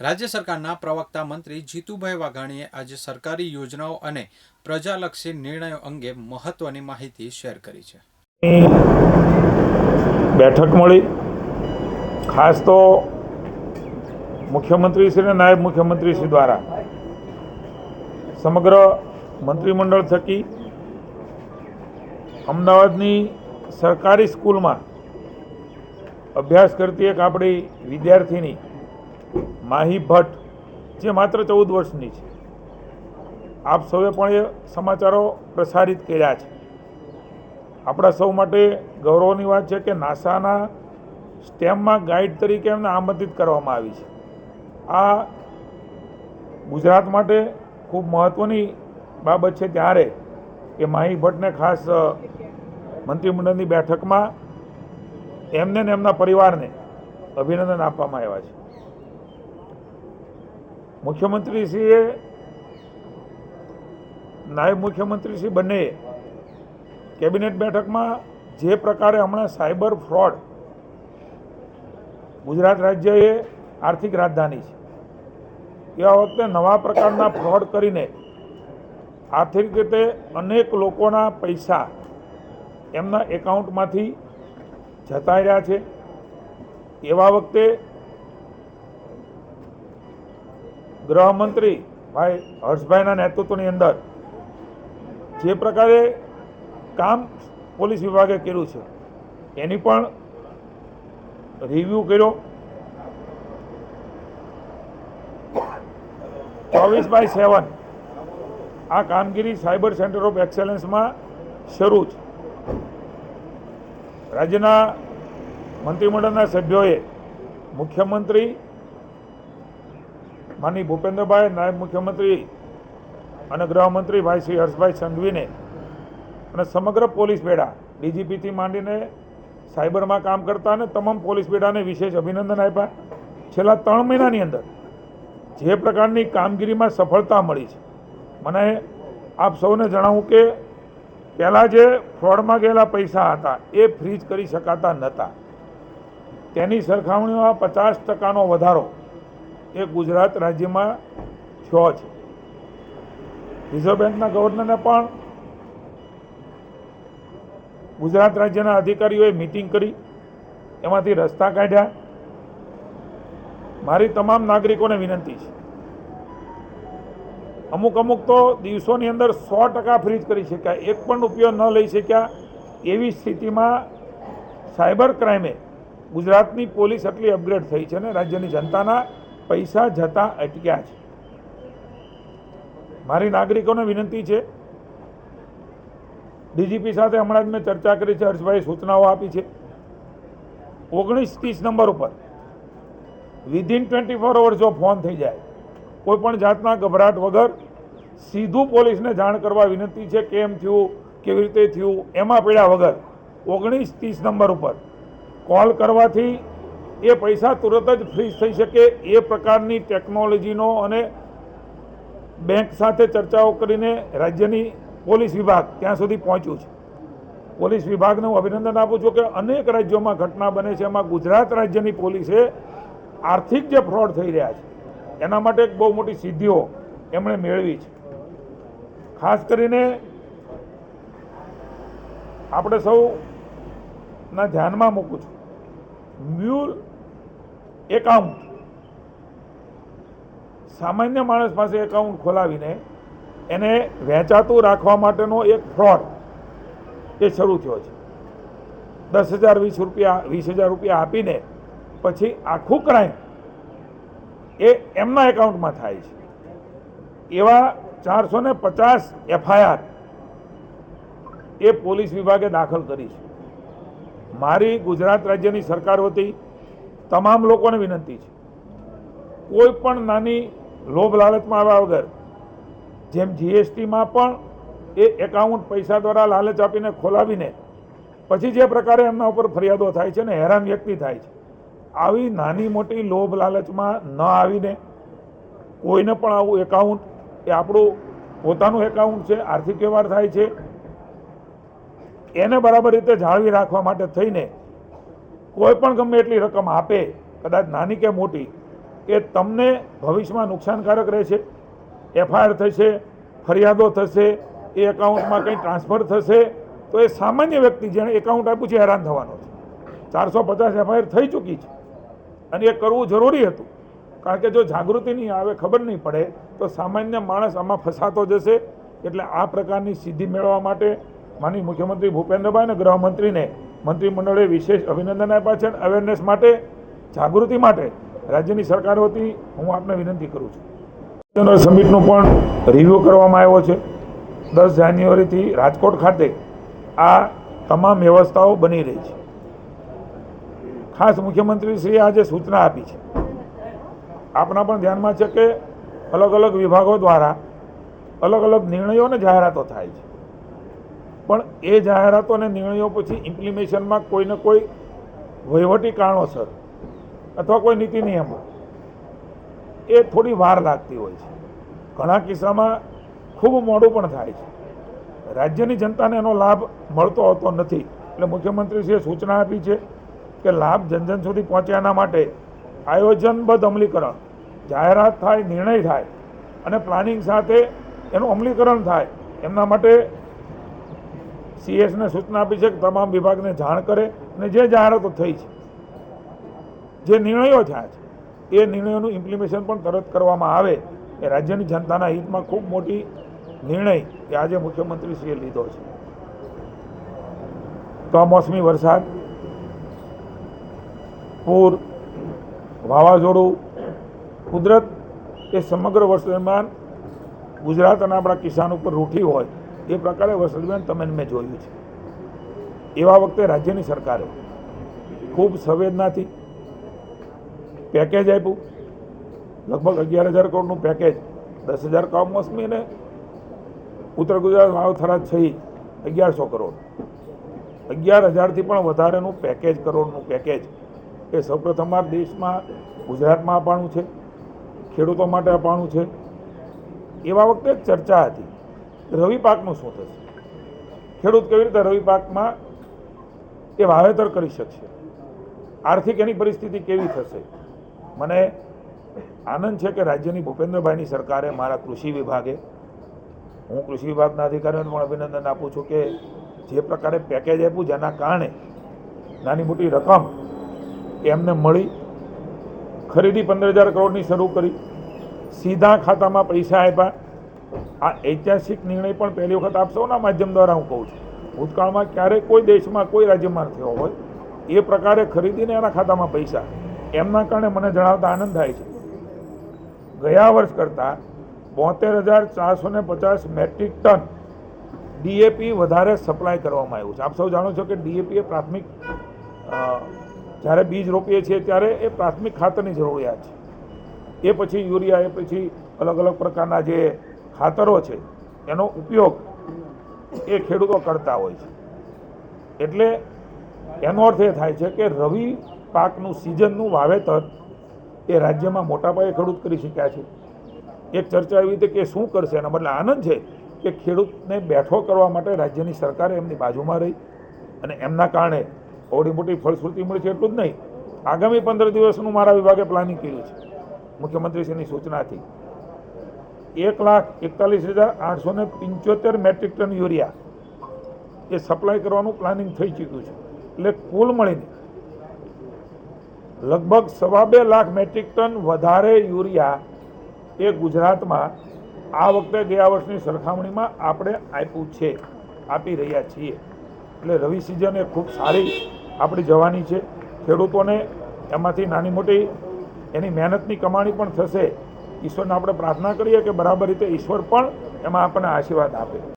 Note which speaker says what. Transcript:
Speaker 1: રાજ્ય સરકારના પ્રવક્તા મંત્રી જીતુભાઈ વાઘાણીએ આજે સરકારી યોજનાઓ અને પ્રજાલક્ષી નિર્ણયો અંગે મહત્વની માહિતી શેર કરી છે.
Speaker 2: બેઠક મળી. ખાસ તો મુખ્યમંત્રીશ્રી અને નાયબ મુખ્યમંત્રી શ્રી દ્વારા સમગ્ર મંત્રીમંડળ થકી અમદાવાદની સરકારી સ્કૂલમાં અભ્યાસ કરતી એક આપણી વિદ્યાર્થીની માહી ભટ્ટ, જે માત્ર ચૌદ વર્ષની છે. આપ સૌએ પણ એ સમાચારો પ્રસારિત કર્યા છે. આપણા સૌ માટે ગૌરવની વાત છે કે નાસાના સ્ટેમમાં ગાઈડ તરીકે એમને આમંત્રિત કરવામાં આવી છે. આ ગુજરાત માટે ખૂબ મહત્ત્વની બાબત છે ત્યારે કે માહી ભટ્ટને ખાસ મંત્રીમંડળની બેઠકમાં એમને ને એમના પરિવારને અભિનંદન આપવામાં આવ્યા છે. મુખ્યમંત્રીશ્રીએ, નાયબ મુખ્યમંત્રીશ્રી બંનેએ કેબિનેટ બેઠકમાં જે પ્રકારે હમણાં સાયબર ફ્રોડ ગુજરાત રાજ્ય એ આર્થિક રાજધાની છે, એવા વખતે નવા પ્રકારના ફ્રોડ કરીને આર્થિક રીતે અનેક લોકોના પૈસા એમના એકાઉન્ટમાંથી જતા રહ્યા છે. એવા વખતે ગૃહમંત્રી ભાઈ હર્ષભાઈના નેતૃત્વની અંદર જે પ્રકારે કામ પોલીસ વિભાગે કર્યું છે, એની પણ રિવ્યૂ કર્યો. ચોવીસ બાય સેવન આ કામગીરી સાયબર સેન્ટર ઓફ એક્સેલન્સમાં શરૂ છે. રાજ્યના મંત્રીમંડળના સભ્યોએ મુખ્યમંત્રી માની ભૂપેન્દ્રભાઈ, નાયબ મુખ્યમંત્રી અને ગૃહમંત્રી ભાઈ શ્રી હર્ષભાઈ સંઘવીને અને સમગ્ર પોલીસ બેડા ડીજીપીથી માંડીને સાયબરમાં કામ કરતા અને તમામ પોલીસ બેડાને વિશેષ અભિનંદન આપ્યા. છેલ્લા ત્રણ મહિનાની અંદર જે પ્રકારની કામગીરીમાં સફળતા મળી છે. મને આપ સૌને જણાવું કે પહેલાં જે ફ્રોડમાં ગયેલા પૈસા હતા, એ ફ્રીજ કરી શકાતા નહોતા. તેની સરખામણીમાં પચાસ ટકાનો વધારો એ ગુજરાત રાજ્યમાં થયો છે. રિઝર્વ બેંકના ગવર્નરને પણ ગુજરાત રાજ્યના અધિકારીઓએ મિટિંગ કરી. એમાંથી રસ્તા કાઢ્યા. મારી તમામ નાગરિકોને વિનંતી છે. અમુક અમુક તો દિવસોની અંદર સો ટકા ફ્રીજ કરી શક્યા. એક પણ રૂપિયો ન લઈ શક્યા. એવી સ્થિતિમાં સાયબર ક્રાઇમે ગુજરાતની પોલીસ એટલી અપગ્રેડ થઈ છે ને રાજ્યની જનતાના પૈસા જતા અટક્યા છે. મારી નાગરિકોને વિનંતી છે, ડીજીપી સાથે હમણાં જ મેં ચર્ચા કરી છે હર્ષભાઈ સૂચનાઓ આપી છે. ઓગણીસ ત્રીસ નંબર ઉપર વિધિન ટ્વેન્ટી ફોર અવર્સ જો ફોન થઈ જાય, કોઈ પણ જાતના ગભરાટ વગર સીધું પોલીસને જાણ કરવા વિનંતી છે, કેમ થયું, કેવી રીતે થયું, એમાં પડ્યા વગર, ઓગણીસ ત્રીસ નંબર ઉપર, કોલ કરવાથી એ પૈસા તુરત જ ફ્રીઝ થઈ શકે એ પ્રકારની ટેકનોલોજીનો અને બેંક સાથે ચર્ચાઓ કરીને રાજ્યની પોલીસ વિભાગ ત્યાં સુધી પહોંચ્યું છે. પોલીસ વિભાગને હું અભિનંદન આપું છું કે અનેક રાજ્યોમાં ઘટના બને છે. એમાં ગુજરાત રાજ્યની પોલીસે આર્થિક જે ફ્રોડ થઈ રહ્યા છે, એના માટે એક બહુ મોટી સિદ્ધિઓ એમણે મેળવી છે. ખાસ કરીને આપણે સૌના ધ્યાનમાં મૂકું છું. મ્યુલ એકાઉન્ટ સામાન્ય માણસ પાસે એકાઉન્ટ ખોલાવીને એને વેચાતું રાખવા માટેનો એક ફ્રોડ એ શરૂ થયો છે. દસ હજાર, વીસ રૂપિયા, વીસ હજાર રૂપિયા આપીને પછી આખું ક્રાઇમ એ એમના એકાઉન્ટમાં થાય છે. એવા ચારસો ને પચાસ એફઆઈઆર એ પોલીસ વિભાગે દાખલ કરી છે. મારી ગુજરાત રાજ્યની સરકાર વતી તમામ લોકોને વિનંતી છે. કોઈ પણ નાની લોભ લાલચમાં આવ્યા વગર, જેમ જીએસટીમાં પણ એ એકાઉન્ટ પૈસા દ્વારા લાલચ આપીને ખોલાવીને, પછી જે પ્રકારે એમના ઉપર ફરિયાદો થાય છે ને હેરાન વ્યક્તિ થાય છે, આવી નાની મોટી લોભ લાલચમાં ન આવીને કોઈને પણ આવું એકાઉન્ટ એ આપણું પોતાનું એકાઉન્ટ છે, આર્થિક વ્યવહાર થાય છે, એને બરાબર રીતે જાળવી રાખવા માટે થઈને કોઈ પણ ગમે એટલી રકમ આપે, કદાચ નાની કે મોટી, એ તમને ભવિષ્યમાં નુકસાનકારક રહેશે, એફઆઈઆર થશે, ફરિયાદો થશે, એ એકાઉન્ટમાં કંઈ ટ્રાન્સફર થશે, તો એ સામાન્ય વ્યક્તિ જેણે એકાઉન્ટ આપ્યું છે હેરાન થવાનો છે. ચારસો પચાસ એફઆઈઆર થઈ ચૂકી છે. અને એ કરવું જરૂરી હતું. કારણ કે જો જાગૃતિ નહીં આવે, ખબર નહીં પડે, તો સામાન્ય માણસ આમાં ફસાતો જશે. એટલે આ પ્રકારની સિદ્ધિ મેળવવા માટે માનીય મુખ્યમંત્રી ભૂપેન્દ્રભાઈ અને ગૃહમંત્રીને મંત્રીમંડળે વિશેષ અભિનંદન આપ્યા છે અને અવેરનેસ માટે, જાગૃતિ માટે રાજ્યની સરકાર વતી હું આપને વિનંતી કરું છું. સમિટનું પણ રિવ્યૂ કરવામાં આવ્યો છે. દસ જાન્યુઆરીથી રાજકોટ ખાતે આ તમામ વ્યવસ્થાઓ બની રહી છે. ખાસ મુખ્યમંત્રીશ્રીએ આજે સૂચના આપી છે. આપના પણ ધ્યાનમાં છે કે અલગ અલગ વિભાગો દ્વારા અલગ અલગ નિર્ણયો અને જાહેરાતો થાય છે. પણ એ જાહેરાતો અને નિર્ણયો પછી ઇમ્પ્લિમેશનમાં કોઈને કોઈ વહીવટી કારણોસર અથવા કોઈ નીતિ નિયમો એ થોડી વાર લાગતી હોય છે. ઘણા કિસ્સામાં ખૂબ મોડું પણ થાય છે. રાજ્યની જનતાને એનો લાભ મળતો હોતો નથી. એટલે મુખ્યમંત્રીશ્રીએ સૂચના આપી છે કે લાભ જનજન સુધી પહોંચે પહોંચ્યાના માટે આયોજનબદ્ધ અમલીકરણ, જાહેરાત થાય, નિર્ણય થાય અને પ્લાનિંગ સાથે એનું અમલીકરણ થાય એમના માટે સીએસને સૂચના આપી છે કે તમામ વિભાગને જાણ કરે અને જે જાહેરાતો થઈ છે, જે નિર્ણયો થયા છે, એ નિર્ણયોનું ઇમ્પ્લિમેશન પણ તરત કરવામાં આવે એ રાજ્યની જનતાના હિતમાં ખૂબ મોટી નિર્ણય એ આજે મુખ્યમંત્રીશ્રીએ લીધો છે. કમોસમી વરસાદ, પૂર, વાવાઝોડું, કુદરત એ સમગ્ર વર્ષ દરમિયાન ગુજરાત અને આપણા કિસાન ઉપર રૂઠી હોય એ પ્રકારે વસંતબેન તમે મેં જોયું છે. એવા વખતે રાજ્યની સરકારે ખૂબ સંવેદનાથી પેકેજ આપ્યું. લગભગ અગિયાર હજાર કરોડનું પેકેજ દસ હજાર કમોસમી અને ઉત્તર ગુજરાત વાવથરા થઈ અગિયારસો કરોડ. અગિયાર હજારથી પણ વધારેનું પેકેજ કરોડનું પેકેજ એ આ દેશમાં, ગુજરાતમાં અપાણું છે. ખેડૂતો માટે અપાણું છે. એવા વખતે ચર્ચા હતી. રવિ પાકનું શું થશે ખેડૂત કેવી રીતે રવિ પાકમાં એ વાવેતર કરી શકશે? આર્થિક એની પરિસ્થિતિ કેવી થશે? મને આનંદ છે કે રાજ્યની ભૂપેન્દ્રભાઈની સરકારે મારા કૃષિ વિભાગે, હું કૃષિ વિભાગના અધિકારીઓને પણ અભિનંદન આપું છું કે જે પ્રકારે પેકેજ આપ્યું જેના કારણે નાની મોટી રકમ એમને મળી, ખરીદી પંદર હજાર કરોડની શરૂ કરી, સીધા ખાતામાં પૈસા આપ્યા આ ઐતિહાસિક નિર્ણય પણ પહેલી વખત આપ સૌના માધ્યમ દ્વારા હું કહું છું. ભૂતકાળમાં ક્યારેય કોઈ દેશમાં, કોઈ રાજ્યમાં થયો હોય. એ પ્રકારે ખરીદીને એના ખાતામાં પૈસા. એમના કારણે મને જણાવતા આનંદ થાય છે. ગયા વર્ષ કરતાં બોતેર હજાર ચારસો ને પચાસ મેટ્રિક ટન ડીએપી વધારે સપ્લાય કરવામાં આવ્યું છે. આપ સૌ જાણો છો કે ડીએપી એ પ્રાથમિક જ્યારે બીજ રોપીએ છીએ ત્યારે એ પ્રાથમિક ખાતરની જરૂરિયાત છે. એ પછી યુરિયા, એ પછી અલગ અલગ પ્રકારના જે ખાતરો છે, એનો ઉપયોગ એ ખેડૂતો કરતા હોય છે. એટલે એનો અર્થ એ થાય છે કે રવિ પાકનું સિઝનનું વાવેતર એ રાજ્યમાં મોટા પાયે ખેડૂત કરી શક્યા છે. એક ચર્ચા એવી રીતે કે શું કરશે? એના બદલે આનંદ છે કે ખેડૂતને બેઠો કરવા માટે રાજ્યની સરકારે એમની બાજુમાં રહી અને એમના કારણે ઓડી મોટી ફળશ્રુતિ મળી છે એટલું જ નહીં. આગામી પંદર દિવસનું મારા વિભાગે પ્લાનિંગ કર્યું છે. મુખ્યમંત્રીશ્રીની સૂચનાથી. એક લાખ એકતાલીસ હજાર આઠસો ને પંચોતેર મેટ્રિક ટન યુરિયા એ સપ્લાય કરવાનું પ્લાનિંગ થઈ ચૂક્યું છે. એટલે કુલ મળીને લગભગ સવા બે લાખ મેટ્રિક ટન વધારે યુરિયા એ ગુજરાતમાં આ વખતે ગયા વર્ષની સરખામણીમાં આપણે આપ્યું છે, આપી રહ્યા છીએ. એટલે રવિ સિઝન એ ખૂબ સારી આપણી જવાની છે. ખેડૂતોને એમાંથી નાની મોટી એની મહેનતની કમાણી પણ થશે. ઈશ્વરને આપણે પ્રાર્થના કરીએ કે બરાબર રીતે ઈશ્વર પણ એમાં આપણને આશીર્વાદ આપે.